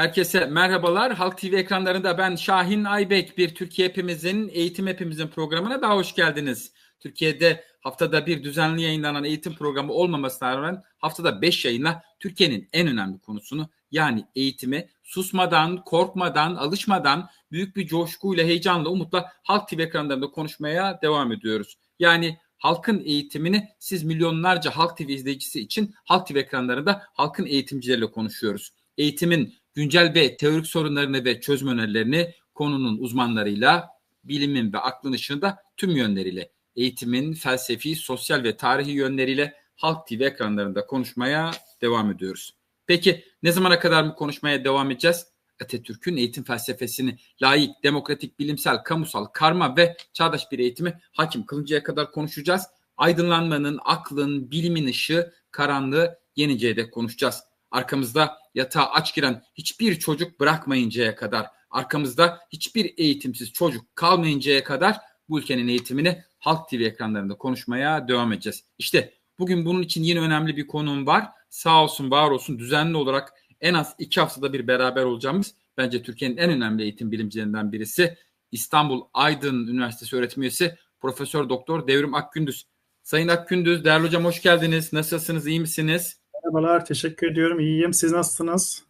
Herkese merhabalar. Halk TV ekranlarında ben Şahin Aybek. Bir Türkiye Hepimizin, Eğitim Hepimizin programına daha hoş geldiniz. Türkiye'de haftada bir düzenli yayınlanan eğitim programı olmamasına rağmen haftada 5 yayınla Türkiye'nin en önemli konusunu yani eğitimi susmadan, korkmadan, alışmadan büyük bir coşkuyla, heyecanla, umutla Halk TV ekranlarında konuşmaya devam ediyoruz. Yani halkın eğitimini siz milyonlarca Halk TV izleyicisi için Halk TV ekranlarında halkın eğitimcileriyle konuşuyoruz. Eğitimin güncel ve teorik sorunlarını ve çözüm önerilerini konunun uzmanlarıyla, bilimin ve aklın ışığında tüm yönleriyle, eğitimin felsefi, sosyal ve tarihi yönleriyle Halk TV ekranlarında konuşmaya devam ediyoruz. Peki ne zamana kadar mı konuşmaya devam edeceğiz? Atatürk'ün eğitim felsefesini layık, demokratik, bilimsel, kamusal, karma ve çağdaş bir eğitimi hakim kılıncaya kadar konuşacağız. Aydınlanmanın, aklın, bilimin ışığı, karanlığı yeninceye de konuşacağız. Arkamızda yatağa aç giren hiçbir çocuk bırakmayıncaya kadar, arkamızda hiçbir eğitimsiz çocuk kalmayıncaya kadar bu ülkenin eğitimini Halk TV ekranlarında konuşmaya devam edeceğiz. İşte bugün bunun için yine önemli bir konum var. Sağ olsun, var olsun düzenli olarak en az iki haftada bir beraber olacağımız bence Türkiye'nin en önemli eğitim bilimcilerinden birisi İstanbul Aydın Üniversitesi öğretim üyesi Profesör Doktor Devrim Akgündüz. Sayın Akgündüz, değerli hocam hoş geldiniz. Nasılsınız, iyi misiniz? Merhabalar, teşekkür ediyorum. İyiyim. Siz nasılsınız?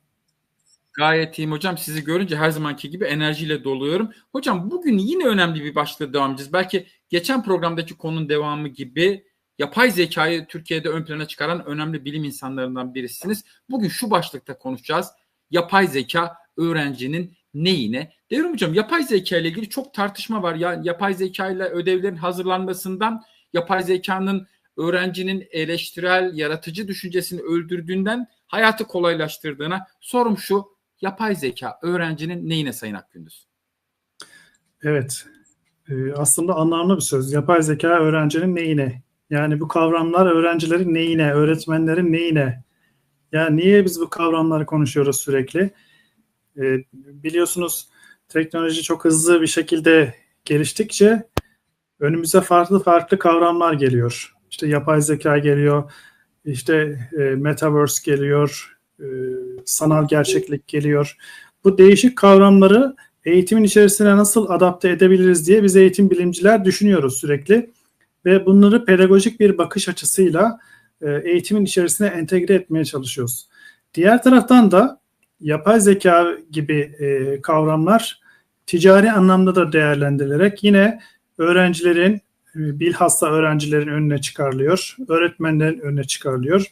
Gayet iyiyim hocam. Sizi görünce her zamanki gibi enerjiyle doluyorum. Hocam bugün yine önemli bir başlıkla devam edeceğiz. Belki geçen programdaki konunun devamı gibi yapay zekayı Türkiye'de ön plana çıkaran önemli bilim insanlarından birisiniz. Bugün şu başlıkta konuşacağız. Yapay zeka öğrencinin neyine? Devrim hocam yapay zeka ile ilgili çok tartışma var. Ya yapay zeka ile ödevlerin hazırlanmasından yapay zekanın öğrencinin eleştirel, yaratıcı düşüncesini öldürdüğünden hayatı kolaylaştırdığına sorum şu. Yapay zeka öğrencinin neyine Sayın Akgündüz? Evet. Ee, aslında anlamlı bir söz. Yapay zeka öğrencinin neyine? Yani bu kavramlar öğrencilerin neyine, öğretmenlerin neyine? Yani niye biz bu kavramları konuşuyoruz sürekli? Ee, biliyorsunuz teknoloji çok hızlı bir şekilde geliştikçe önümüze farklı farklı kavramlar geliyor. İşte yapay zeka geliyor, işte e, metaverse geliyor, e, sanal gerçeklik geliyor. Bu değişik kavramları eğitimin içerisine nasıl adapte edebiliriz diye biz eğitim bilimciler düşünüyoruz sürekli ve bunları pedagojik bir bakış açısıyla e, eğitimin içerisine entegre etmeye çalışıyoruz. Diğer taraftan da yapay zeka gibi e, kavramlar ticari anlamda da değerlendirilerek yine öğrencilerin bilhassa öğrencilerin önüne çıkarılıyor, öğretmenlerin önüne çıkarılıyor,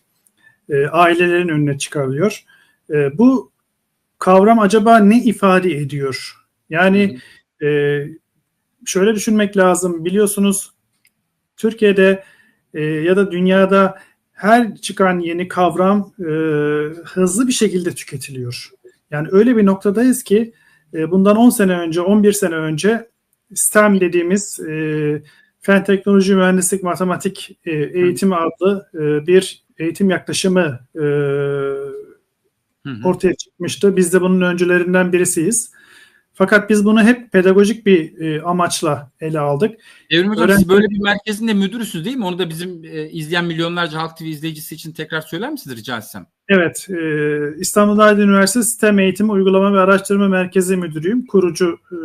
e, ailelerin önüne çıkarılıyor. E, bu kavram acaba ne ifade ediyor? Yani e, şöyle düşünmek lazım. Biliyorsunuz Türkiye'de ya da dünyada her çıkan yeni kavram e, hızlı bir şekilde tüketiliyor. Yani öyle bir noktadayız ki e, bundan 10 sene önce, 11 sene önce STEM dediğimiz e, Fen Teknoloji Mühendislik Matematik e, Eğitimi adlı e, bir eğitim yaklaşımı e, ortaya çıkmıştı. Biz de bunun öncülerinden birisiyiz. Fakat biz bunu hep pedagojik bir e, amaçla ele aldık. Evrim Hocam Öğren- siz böyle bir merkezin de müdürüsünüz değil mi? Onu da bizim e, izleyen milyonlarca Halk TV izleyicisi için tekrar söyler misiniz rica etsem? Evet, e, İstanbul Aydın Üniversitesi Sistem Eğitimi Uygulama ve Araştırma Merkezi Müdürüyüm. Kurucu e,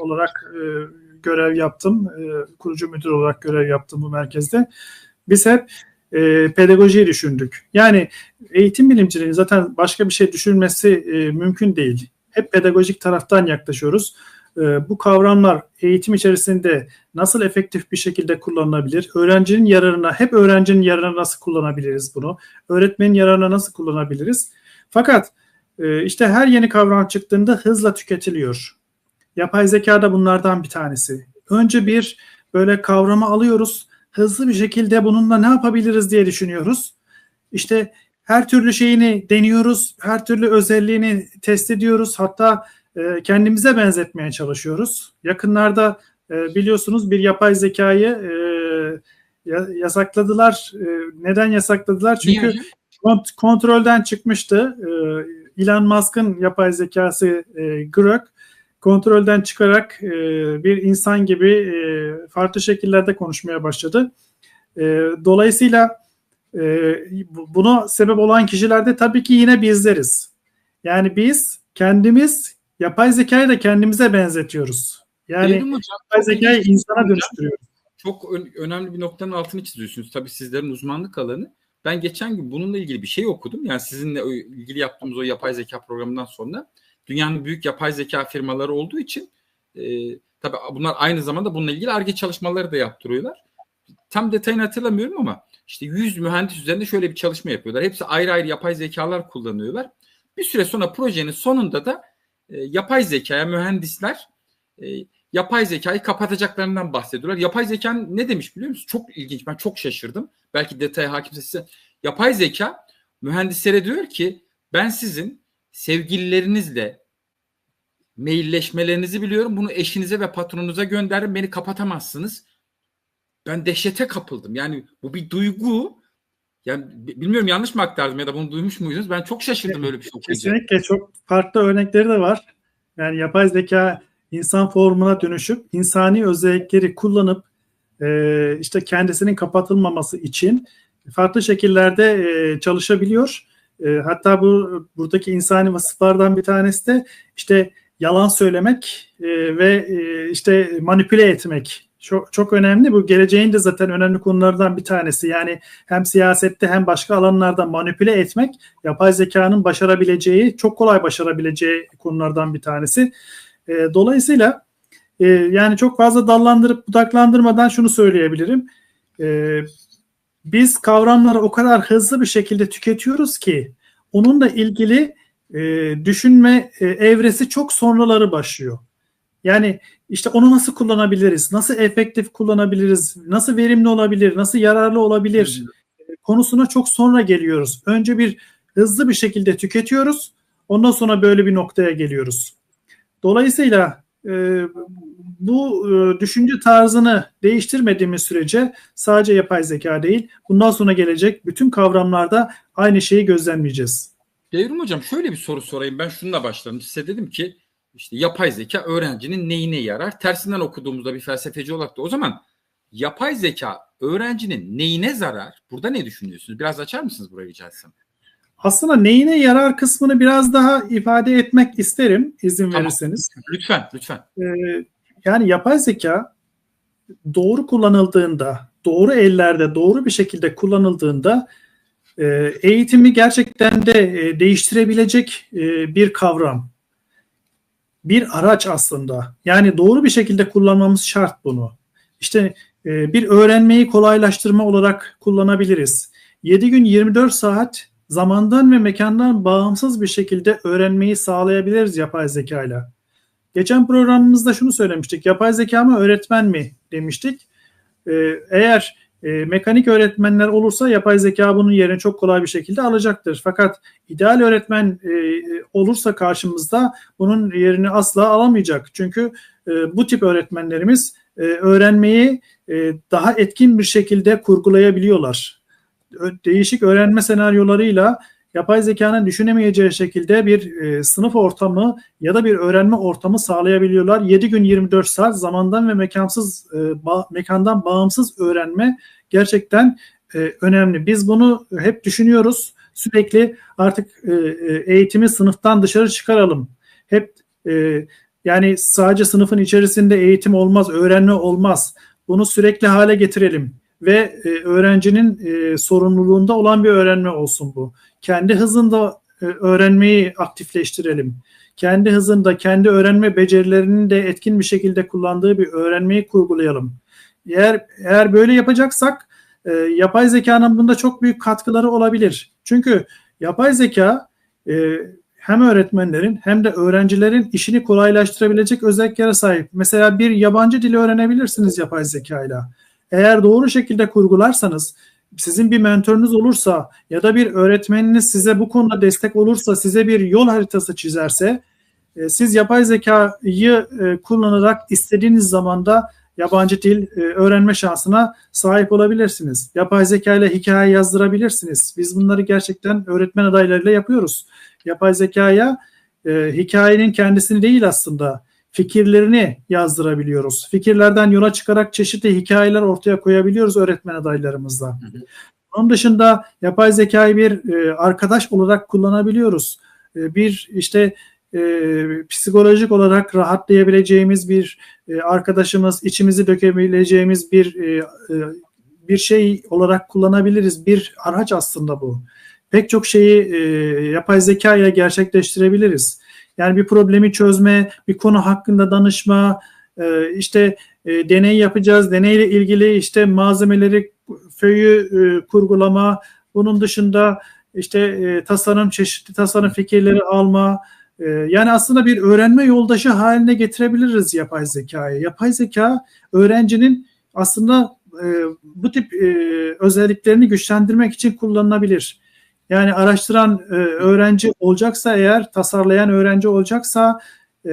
olarak e, görev yaptım, e, kurucu müdür olarak görev yaptım bu merkezde. Biz hep e, pedagojiyi düşündük. Yani eğitim bilimciliğinin zaten başka bir şey düşünmesi e, mümkün değil hep pedagojik taraftan yaklaşıyoruz. Ee, bu kavramlar eğitim içerisinde nasıl efektif bir şekilde kullanılabilir? Öğrencinin yararına, hep öğrencinin yararına nasıl kullanabiliriz bunu? Öğretmenin yararına nasıl kullanabiliriz? Fakat e, işte her yeni kavram çıktığında hızla tüketiliyor. Yapay zeka da bunlardan bir tanesi. Önce bir böyle kavramı alıyoruz, hızlı bir şekilde bununla ne yapabiliriz diye düşünüyoruz. İşte her türlü şeyini deniyoruz, her türlü özelliğini test ediyoruz. Hatta e, kendimize benzetmeye çalışıyoruz. Yakınlarda e, biliyorsunuz bir yapay zekayı e, yasakladılar. E, neden yasakladılar? Çünkü kont- kontrolden çıkmıştı. E, Elon Musk'ın yapay zekası e, Grok kontrolden çıkarak e, bir insan gibi e, farklı şekillerde konuşmaya başladı. E, dolayısıyla e, buna sebep olan kişilerde tabii ki yine bizleriz. Yani biz kendimiz yapay zekayı da kendimize benzetiyoruz. Yani yapay zekayı insana dönüştürüyoruz. çok ön- önemli bir noktanın altını çiziyorsunuz. Tabii sizlerin uzmanlık alanı. Ben geçen gün bununla ilgili bir şey okudum. Yani sizinle ilgili yaptığımız o yapay zeka programından sonra dünyanın büyük yapay zeka firmaları olduğu için e, tabii bunlar aynı zamanda bununla ilgili ARGE çalışmaları da yaptırıyorlar. Tam detayını hatırlamıyorum ama işte 100 mühendis üzerinde şöyle bir çalışma yapıyorlar. Hepsi ayrı ayrı yapay zekalar kullanıyorlar. Bir süre sonra projenin sonunda da e, yapay zekaya mühendisler e, yapay zekayı kapatacaklarından bahsediyorlar. Yapay zeka ne demiş biliyor musun? Çok ilginç. Ben çok şaşırdım. Belki detaya hakimse size. Yapay zeka mühendislere diyor ki ben sizin sevgililerinizle mailleşmelerinizi biliyorum. Bunu eşinize ve patronunuza gönderin. Beni kapatamazsınız. Ben dehşete kapıldım. Yani bu bir duygu. Yani bi- bilmiyorum yanlış mı aktardım ya da bunu duymuş muydunuz? Ben çok şaşırdım öyle bir şey okuyunca. Kesinlikle çok farklı örnekleri de var. Yani yapay zeka insan formuna dönüşüp insani özellikleri kullanıp e, işte kendisinin kapatılmaması için farklı şekillerde e, çalışabiliyor. E, hatta bu buradaki insani vasıflardan bir tanesi de işte yalan söylemek e, ve e, işte manipüle etmek. Çok, çok önemli. Bu geleceğin de zaten önemli konulardan bir tanesi. Yani hem siyasette hem başka alanlarda manipüle etmek yapay zekanın başarabileceği, çok kolay başarabileceği konulardan bir tanesi. E, dolayısıyla e, yani çok fazla dallandırıp budaklandırmadan şunu söyleyebilirim. E, biz kavramları o kadar hızlı bir şekilde tüketiyoruz ki onunla ilgili e, düşünme e, evresi çok sonraları başlıyor. Yani işte onu nasıl kullanabiliriz, nasıl efektif kullanabiliriz, nasıl verimli olabilir, nasıl yararlı olabilir konusuna çok sonra geliyoruz. Önce bir hızlı bir şekilde tüketiyoruz. Ondan sonra böyle bir noktaya geliyoruz. Dolayısıyla e, bu e, düşünce tarzını değiştirmediğimiz sürece sadece yapay zeka değil, bundan sonra gelecek bütün kavramlarda aynı şeyi gözlemleyeceğiz. Devrim Hocam şöyle bir soru sorayım. Ben şununla başladım. Size dedim ki işte yapay zeka öğrencinin neyine yarar? Tersinden okuduğumuzda bir felsefeci olarak da o zaman yapay zeka öğrencinin neyine zarar? Burada ne düşünüyorsunuz? Biraz açar mısınız burayı rica etsem? Aslında neyine yarar kısmını biraz daha ifade etmek isterim izin Tamam. verirseniz. Lütfen, lütfen. Ee, yani yapay zeka doğru kullanıldığında, doğru ellerde, doğru bir şekilde kullanıldığında e, eğitimi gerçekten de e, değiştirebilecek e, bir kavram. Bir araç aslında. Yani doğru bir şekilde kullanmamız şart bunu. İşte e, bir öğrenmeyi kolaylaştırma olarak kullanabiliriz. 7 gün 24 saat zamandan ve mekandan bağımsız bir şekilde öğrenmeyi sağlayabiliriz yapay zekayla. Geçen programımızda şunu söylemiştik. Yapay zeka mı öğretmen mi demiştik. Ee, eğer e, mekanik öğretmenler olursa yapay zeka bunun yerini çok kolay bir şekilde alacaktır. Fakat ideal öğretmen e, olursa karşımızda bunun yerini asla alamayacak. Çünkü e, bu tip öğretmenlerimiz e, öğrenmeyi e, daha etkin bir şekilde kurgulayabiliyorlar. Değişik öğrenme senaryolarıyla yapay zekanın düşünemeyeceği şekilde bir e, sınıf ortamı ya da bir öğrenme ortamı sağlayabiliyorlar. 7 gün 24 saat zamandan ve mekansız e, ba- mekandan bağımsız öğrenme gerçekten e, önemli. Biz bunu hep düşünüyoruz. Sürekli artık e, e, eğitimi sınıftan dışarı çıkaralım. Hep e, yani sadece sınıfın içerisinde eğitim olmaz, öğrenme olmaz. Bunu sürekli hale getirelim ve e, öğrencinin e, sorumluluğunda olan bir öğrenme olsun bu. Kendi hızında e, öğrenmeyi aktifleştirelim. Kendi hızında, kendi öğrenme becerilerinin de etkin bir şekilde kullandığı bir öğrenmeyi kurgulayalım. Eğer eğer böyle yapacaksak e, yapay zekanın bunda çok büyük katkıları olabilir. Çünkü yapay zeka e, hem öğretmenlerin hem de öğrencilerin işini kolaylaştırabilecek özelliklere sahip. Mesela bir yabancı dili öğrenebilirsiniz yapay zekayla. Eğer doğru şekilde kurgularsanız, sizin bir mentorunuz olursa ya da bir öğretmeniniz size bu konuda destek olursa, size bir yol haritası çizerse, e, siz yapay zekayı e, kullanarak istediğiniz zamanda yabancı dil e, öğrenme şansına sahip olabilirsiniz. Yapay zeka ile hikaye yazdırabilirsiniz. Biz bunları gerçekten öğretmen adaylarıyla yapıyoruz. Yapay zekaya e, hikayenin kendisini değil aslında fikirlerini yazdırabiliyoruz. Fikirlerden yola çıkarak çeşitli hikayeler ortaya koyabiliyoruz öğretmen adaylarımızla. Hı hı. Onun dışında yapay zekayı bir e, arkadaş olarak kullanabiliyoruz. E, bir işte e, psikolojik olarak rahatlayabileceğimiz bir e, arkadaşımız, içimizi dökebileceğimiz bir e, e, bir şey olarak kullanabiliriz. Bir araç aslında bu. Pek çok şeyi e, yapay zeka ile gerçekleştirebiliriz. Yani bir problemi çözme, bir konu hakkında danışma, e, işte e, deney yapacağız. Deneyle ilgili işte malzemeleri, föyü e, kurgulama, bunun dışında işte tasarım, çeşitli tasarım fikirleri alma, yani aslında bir öğrenme yoldaşı haline getirebiliriz yapay zekayı. Yapay zeka öğrencinin aslında e, bu tip e, özelliklerini güçlendirmek için kullanılabilir. Yani araştıran e, öğrenci olacaksa eğer, tasarlayan öğrenci olacaksa e,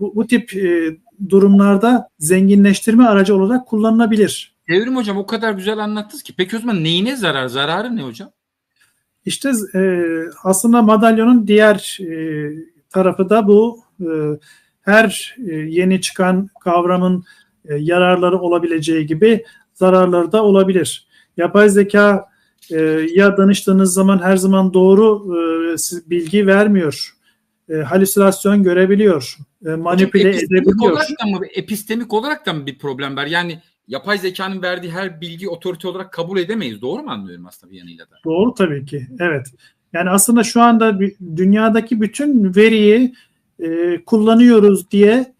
bu, bu tip e, durumlarda zenginleştirme aracı olarak kullanılabilir. Devrim hocam o kadar güzel anlattınız ki. Peki o zaman neyine zarar? Zararı ne hocam? İşte e, aslında madalyonun diğer e, tarafı da bu. E, her e, yeni çıkan kavramın e, yararları olabileceği gibi zararları da olabilir. Yapay zeka e, ya danıştığınız zaman her zaman doğru e, bilgi vermiyor. E, halüsinasyon görebiliyor. E, manipüle Hocam, epistemik edebiliyor. Olarak da mı, epistemik olarak da mı bir problem var? Yani yapay zekanın verdiği her bilgi otorite olarak kabul edemeyiz. Doğru mu anlıyorum aslında bir yanıyla da? Doğru tabii ki. Evet. Yani aslında şu anda dünyadaki bütün veriyi e, kullanıyoruz diye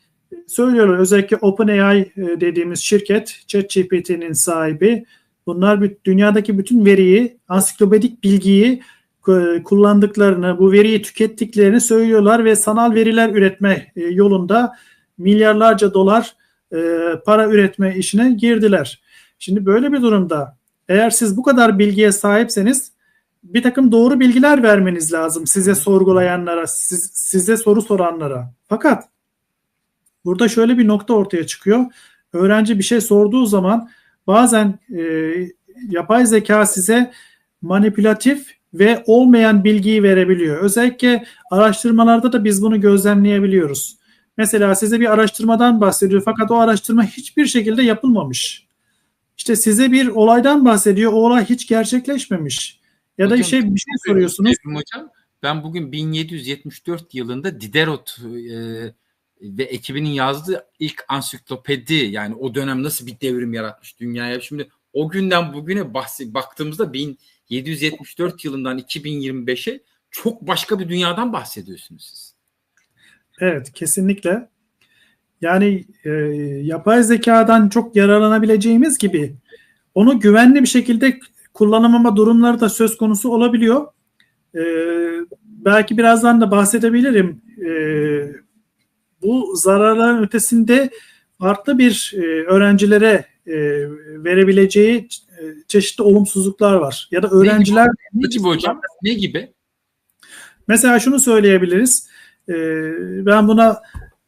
söylüyorlar. Özellikle OpenAI e, dediğimiz şirket, ChatGPT'nin sahibi. Bunlar dünyadaki bütün veriyi, ansiklopedik bilgiyi e, kullandıklarını, bu veriyi tükettiklerini söylüyorlar ve sanal veriler üretme e, yolunda milyarlarca dolar para üretme işine girdiler. Şimdi böyle bir durumda eğer siz bu kadar bilgiye sahipseniz bir takım doğru bilgiler vermeniz lazım size sorgulayanlara, siz, size soru soranlara. Fakat burada şöyle bir nokta ortaya çıkıyor. Öğrenci bir şey sorduğu zaman bazen e, yapay zeka size manipülatif ve olmayan bilgiyi verebiliyor. Özellikle araştırmalarda da biz bunu gözlemleyebiliyoruz. Mesela size bir araştırmadan bahsediyor fakat o araştırma hiçbir şekilde yapılmamış. İşte size bir olaydan bahsediyor. O olay hiç gerçekleşmemiş. Ya da şey bir şey soruyorsunuz. Hocam ben bugün 1774 yılında Diderot e, ve ekibinin yazdığı ilk ansiklopedi yani o dönem nasıl bir devrim yaratmış dünyaya. Şimdi o günden bugüne bahsi, baktığımızda 1774 yılından 2025'e çok başka bir dünyadan bahsediyorsunuz siz. Evet kesinlikle. Yani e, yapay zekadan çok yararlanabileceğimiz gibi onu güvenli bir şekilde kullanamama durumları da söz konusu olabiliyor. E, belki birazdan da bahsedebilirim. E, bu zararların ötesinde farklı bir e, öğrencilere e, verebileceği e, çeşitli olumsuzluklar var. Ya da öğrenciler... Ne gibi, hocam? Ne gibi? Mesela şunu söyleyebiliriz. E, ben buna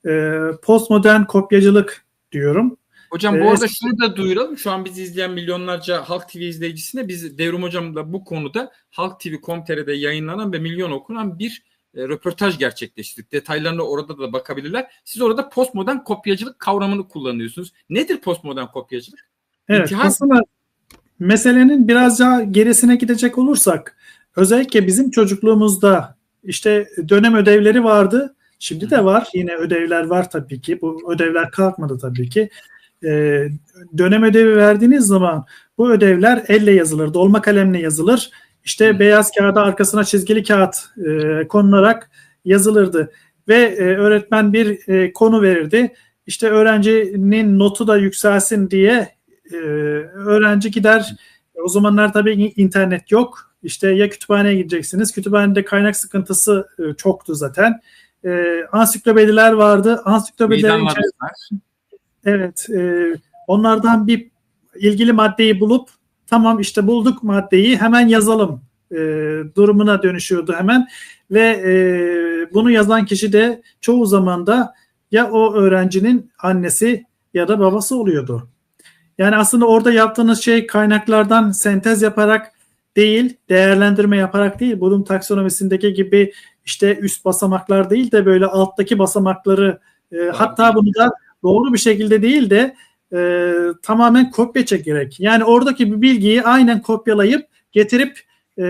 e, postmodern kopyacılık diyorum. Hocam bu ee, arada şunu da duyuralım. Şu an bizi izleyen milyonlarca Halk TV izleyicisine biz Devrim Hocam'la bu konuda Halk TV.com.tr'de yayınlanan ve milyon okunan bir e, röportaj gerçekleştirdik. Detaylarına orada da bakabilirler. Siz orada postmodern kopyacılık kavramını kullanıyorsunuz. Nedir postmodern kopyacılık? Evet İntihaz... aslında meselenin biraz daha gerisine gidecek olursak özellikle bizim çocukluğumuzda işte dönem ödevleri vardı. Şimdi de var. Yine ödevler var tabii ki. Bu ödevler kalkmadı tabii ki e, dönem ödevi verdiğiniz zaman bu ödevler elle yazılır, dolma kalemle yazılır. İşte hmm. beyaz kağıda arkasına çizgili kağıt e, konularak yazılırdı ve e, öğretmen bir e, konu verirdi. İşte öğrencinin notu da yükselsin diye e, öğrenci gider. O zamanlar tabii internet yok. İşte ya kütüphaneye gideceksiniz. Kütüphanede kaynak sıkıntısı e, çoktu zaten. E, ansiklopediler vardı. Ansiklopedilerin içerisinde Evet. E, onlardan bir ilgili maddeyi bulup tamam işte bulduk maddeyi hemen yazalım e, durumuna dönüşüyordu hemen ve e, bunu yazan kişi de çoğu zaman da ya o öğrencinin annesi ya da babası oluyordu. Yani aslında orada yaptığınız şey kaynaklardan sentez yaparak değil, değerlendirme yaparak değil, Bloom taksonomisindeki gibi işte üst basamaklar değil de böyle alttaki basamakları e, hatta bunu da doğru bir şekilde değil de e, tamamen kopya çekerek yani oradaki bir bilgiyi aynen kopyalayıp getirip e,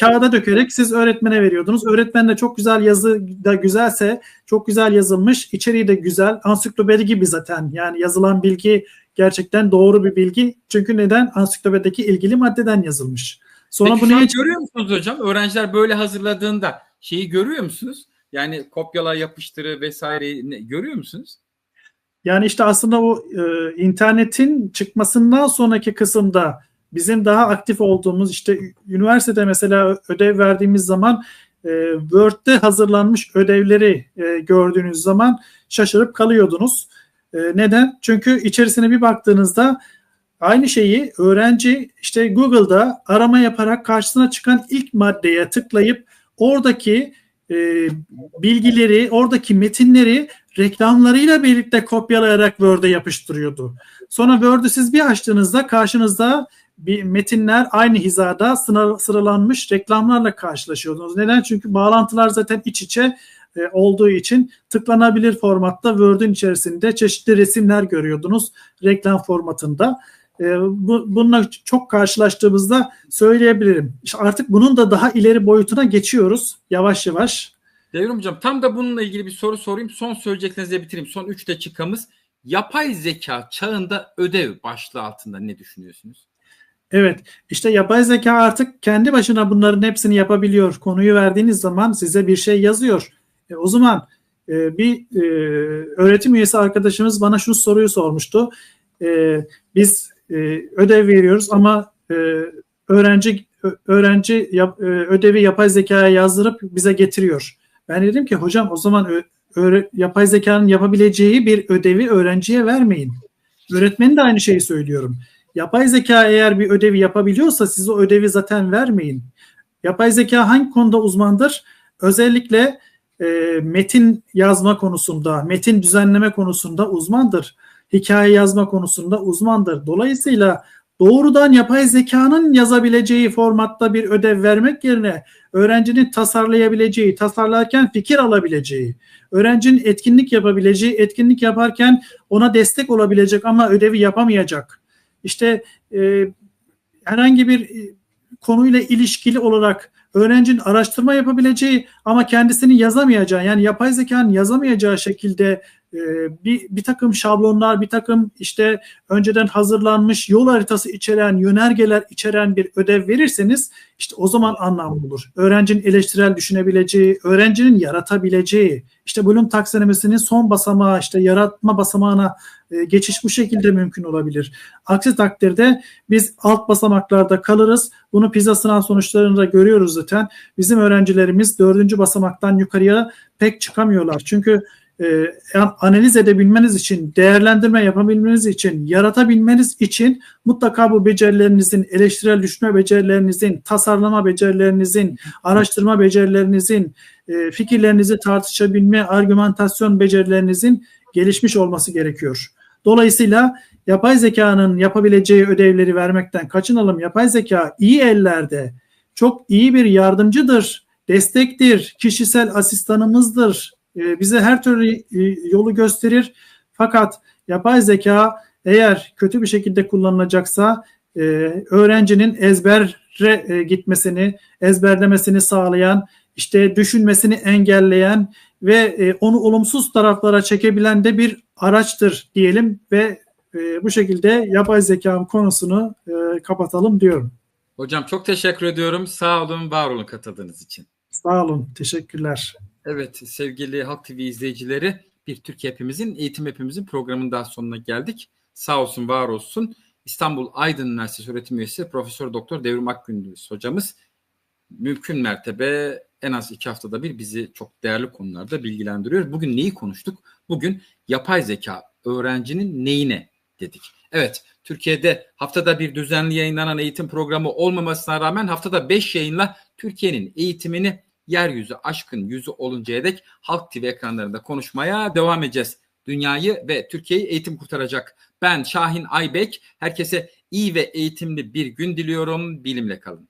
kağıda dökerek siz öğretmene veriyordunuz. Öğretmen de çok güzel yazı da güzelse çok güzel yazılmış. içeriği de güzel. Ansiklopedi gibi zaten. Yani yazılan bilgi gerçekten doğru bir bilgi. Çünkü neden? Ansiklopedideki ilgili maddeden yazılmış. Sonra Peki bunu görüyor musunuz hocam? Öğrenciler böyle hazırladığında şeyi görüyor musunuz? Yani kopyala yapıştırı vesaire görüyor musunuz? Yani işte aslında o e, internetin çıkmasından sonraki kısımda bizim daha aktif olduğumuz işte üniversitede mesela ödev verdiğimiz zaman e, Word'de hazırlanmış ödevleri e, gördüğünüz zaman şaşırıp kalıyordunuz. E, neden? Çünkü içerisine bir baktığınızda aynı şeyi öğrenci işte Google'da arama yaparak karşısına çıkan ilk maddeye tıklayıp oradaki e, bilgileri, oradaki metinleri reklamlarıyla birlikte kopyalayarak Word'e yapıştırıyordu. Sonra Word'ü siz bir açtığınızda karşınızda bir metinler aynı hizada sıralanmış reklamlarla karşılaşıyordunuz. Neden? Çünkü bağlantılar zaten iç içe e, olduğu için tıklanabilir formatta Word'ün içerisinde çeşitli resimler görüyordunuz reklam formatında. E, bu, bununla çok karşılaştığımızda söyleyebilirim. İşte artık bunun da daha ileri boyutuna geçiyoruz yavaş yavaş. Devrim Hocam tam da bununla ilgili bir soru sorayım. Son söyleyeceklerinizi bitireyim. Son 3 dakikamız. Yapay zeka çağında ödev başlığı altında ne düşünüyorsunuz? Evet işte yapay zeka artık kendi başına bunların hepsini yapabiliyor. Konuyu verdiğiniz zaman size bir şey yazıyor. E, o zaman e, bir e, öğretim üyesi arkadaşımız bana şu soruyu sormuştu. E, biz e, ödev veriyoruz ama e, öğrenci öğrenci yap, e, ödevi yapay zekaya yazdırıp bize getiriyor. Ben dedim ki hocam o zaman yapay zekanın yapabileceği bir ödevi öğrenciye vermeyin. Öğretmenin de aynı şeyi söylüyorum. Yapay zeka eğer bir ödevi yapabiliyorsa siz o ödevi zaten vermeyin. Yapay zeka hangi konuda uzmandır? Özellikle e, metin yazma konusunda, metin düzenleme konusunda uzmandır. Hikaye yazma konusunda uzmandır. Dolayısıyla doğrudan yapay zekanın yazabileceği formatta bir ödev vermek yerine öğrencinin tasarlayabileceği, tasarlarken fikir alabileceği, öğrencinin etkinlik yapabileceği, etkinlik yaparken ona destek olabilecek ama ödevi yapamayacak. İşte e, herhangi bir e, konuyla ilişkili olarak öğrencinin araştırma yapabileceği ama kendisini yazamayacağı yani yapay zekanın yazamayacağı şekilde e, bir, bir takım şablonlar, bir takım işte önceden hazırlanmış yol haritası içeren, yönergeler içeren bir ödev verirseniz işte o zaman anlamlı olur. Öğrencinin eleştirel düşünebileceği, öğrencinin yaratabileceği, işte bölüm taksonomisinin son basamağı, işte yaratma basamağına e, geçiş bu şekilde mümkün olabilir. Aksi takdirde biz alt basamaklarda kalırız. Bunu PISA sınav sonuçlarında görüyoruz zaten. Bizim öğrencilerimiz dördüncü basamaktan yukarıya pek çıkamıyorlar. Çünkü e, analiz edebilmeniz için, değerlendirme yapabilmeniz için, yaratabilmeniz için mutlaka bu becerilerinizin, eleştirel düşünme becerilerinizin, tasarlama becerilerinizin, araştırma becerilerinizin, e, fikirlerinizi tartışabilme, argümantasyon becerilerinizin gelişmiş olması gerekiyor. Dolayısıyla yapay zekanın yapabileceği ödevleri vermekten kaçınalım. Yapay zeka iyi ellerde, çok iyi bir yardımcıdır, destektir, kişisel asistanımızdır, e, bize her türlü e, yolu gösterir. Fakat yapay zeka eğer kötü bir şekilde kullanılacaksa e, öğrencinin ezbere gitmesini, ezberlemesini sağlayan, işte düşünmesini engelleyen ve onu olumsuz taraflara çekebilen de bir araçtır diyelim ve bu şekilde yapay zeka konusunu kapatalım diyorum. Hocam çok teşekkür ediyorum. Sağ olun, var olun katıldığınız için. Sağ olun, teşekkürler. Evet sevgili Halk TV izleyicileri bir Türkiye hepimizin eğitim hepimizin programının daha sonuna geldik. Sağ olsun var olsun. İstanbul Aydın Üniversitesi öğretim üyesi Profesör Doktor Devrim Akgündüz hocamız mümkün mertebe en az iki haftada bir bizi çok değerli konularda bilgilendiriyor. Bugün neyi konuştuk? Bugün yapay zeka öğrencinin neyine dedik. Evet Türkiye'de haftada bir düzenli yayınlanan eğitim programı olmamasına rağmen haftada beş yayınla Türkiye'nin eğitimini yeryüzü aşkın yüzü oluncaya dek Halk TV ekranlarında konuşmaya devam edeceğiz. Dünyayı ve Türkiye'yi eğitim kurtaracak. Ben Şahin Aybek. Herkese iyi ve eğitimli bir gün diliyorum. Bilimle kalın.